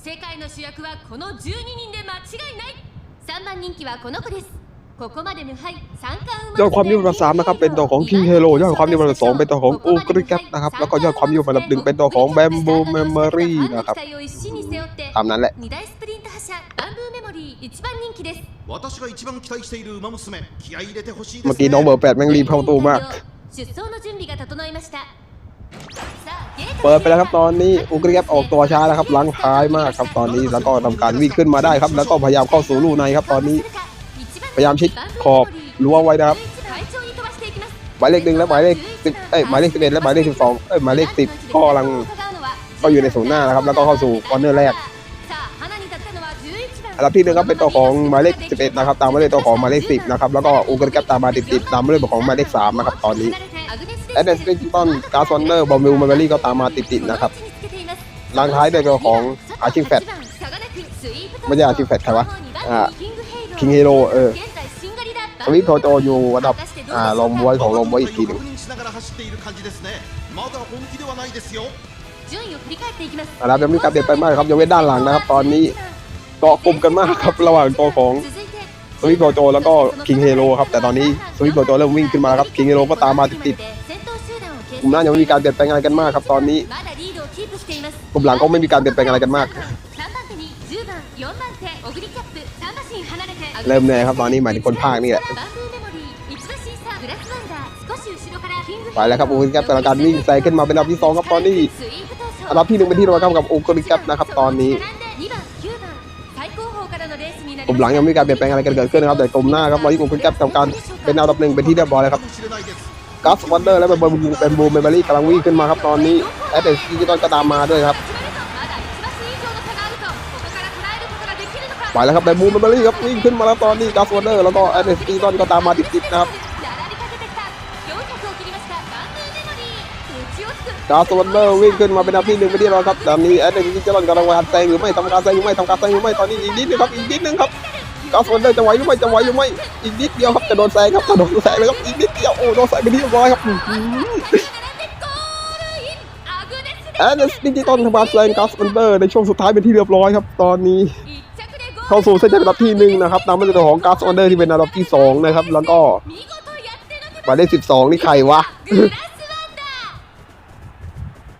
世界の主役はこの12人で間違いない3番人気はこの子ですここまで無敗3冠ยอดความนิยมระดับสามนะครับเป็นตัวของ King Hero ยอดความนิยมระดับสองเป็นตัวของ o g r i g a t นะครับแล้วก็ยอดความนิยมระดับหนึ่งเป็นตัวของ Bamboo Memory นะครับตามนั้นแหละ2大スプリント覇者 Bamboo Memory 1番人気です私が一番期待している馬娘気合い入れてほしいですねเมื่อกี้น้องเบอร์8แม่งรีบเข้าตู้มาก出走の準備が整いましたさあ เปิดไปแล้วครับตอนนี้อุกริยับออกตัวช้าแล้วครับลังท้ายมากครับตอนนี้แล้วก็ทำการวิ่งขึ้นมาได้ครับ แล้วก็พยายามเข้าสู่ลูในครับตอนนี้ พยายามชิดขอบรั้วไว้นะครับหมายเลขหนึ่งและหมายเลขสิบเอ้ยหมายเลขสิบเอ็ดและหมายเลขสิบสองเอ้ยหมายเลขสิบก็กำลังก็อยู่ในศูนย์หน้านะครับ แล้วก็เข้าสู่คอร์เนอร์แรกอันดับที่หนึ่งครับเป็นตัวของหมายเลขสิบเอ็ดนะครับ ตามมาด้วยตัวของหมายเลขสิบนะครับแล้วก็อุกริยับตามมาติดๆตามมาด้วยของหมายเลขสามนะครับตอนนี้ แอดเดนสปริงตันการ์ซอนเนอร์บอมบิลมาเบอรี่ก็ตามมาติดๆนะครับลางท้ายเด้วยตัวของอาชิงแฟตไม่ใช่อาชิงแฟตใครวะอ่าคิงเฮโร่เออสวิตโตโตอยู่ระดับอ่าลงบอยของลงบอยอีกทีหนึ่งนะครับยังมีการเปลี่ยนไปมากครับยังเว้นด้านหลังนะครับ ตอนนี้เกาะกลุ่มกันมากครับระหว่างตัวของสวิตโตโตแล้วก็คิงเฮโร่ครับแต่ตอนนี้สวิตโตโตเริ่มวิ่งขึ้นมาครับคิงเฮโร่ก็ตามมาติดๆ กลุ่มหน้ายังไม่มีการเปลี่ยนแปลงอะไรกันมากครับตอนนี้กลุ่มหลังก็ไม่มีการเปลี่ยนแปลงอะไรกันมากเริ่มเลยครับตอนนี้หมายถึงคนภาคนี่แหละไปแล้วครับโอ้ยครับต่ละการวิ่งใส่ขึ้นมาเป็นรอบที่สองครับตอนนี้อันดับที่หนึ่งเป็นที่รอยครับกับโอโกริกับนะครับตอนนี้กลุ่มหลังยังไม่มีการเปลี่ยนแปลงอะไรกันเกิดขึ้นนะครับแต่กลุ่มหน้าครับตอนนี้กลุ่มคุณแก๊ปทำการเป็นอันดับหนึ่งเป็นที่เรียบร้อยแล้วครับ กัสวันเดอร์และเป็นบูเป็นบูเมเบอรี่กำลังวิ่งขึ้นมาครับตอนนี้แอดเดนสกิจตอนก็ตามมาด้วยครับไปแล้วครับเป็นบูเมเบอรี่ครับวิ่งขึ้นมาแล้วตอนนี้กัสวันเดอร์แล้วก็แอดเดนสกิจตอนก็ตามมาติดๆนะครับกัสวันเดอร์วิ่งขึ้นมาเป็นอันดับที่หนึ่งเป็นที่เรียบร้อยครับตอนนี้แอดเดนสกิจตอนกำลังวางแซงหรือไม่ทำการแซงหรือไม่ทำการแซงหรือไม่ตอนนี้อีกนิดนึงครับอีกนิดนึงครับ กัสวันเดอร์จะไหวหรือไม่จะไหวหรือไม่อีกนิดเดียวครับจะโดนแซงครับจะโดนแซงเลยครับอีกนิดเดียวโอ้โดนแซงเป็นที่เรียบร้อยครับอื้อหือแอนเดสดิจิตอลทำการแซงกัสวันเดอร์ในช่วงสุดท้ายเป็นที่เรียบร้อยครับตอนนี้ เข้าสู่เส้นชัยอันดับที่หนึ่งนะครับตามมาด้วยตัวของกัสวันเดอร์ที่เป็นอันดับที่สองนะครับแล้วก็หมายเลขสิบสองนี่ใครวะ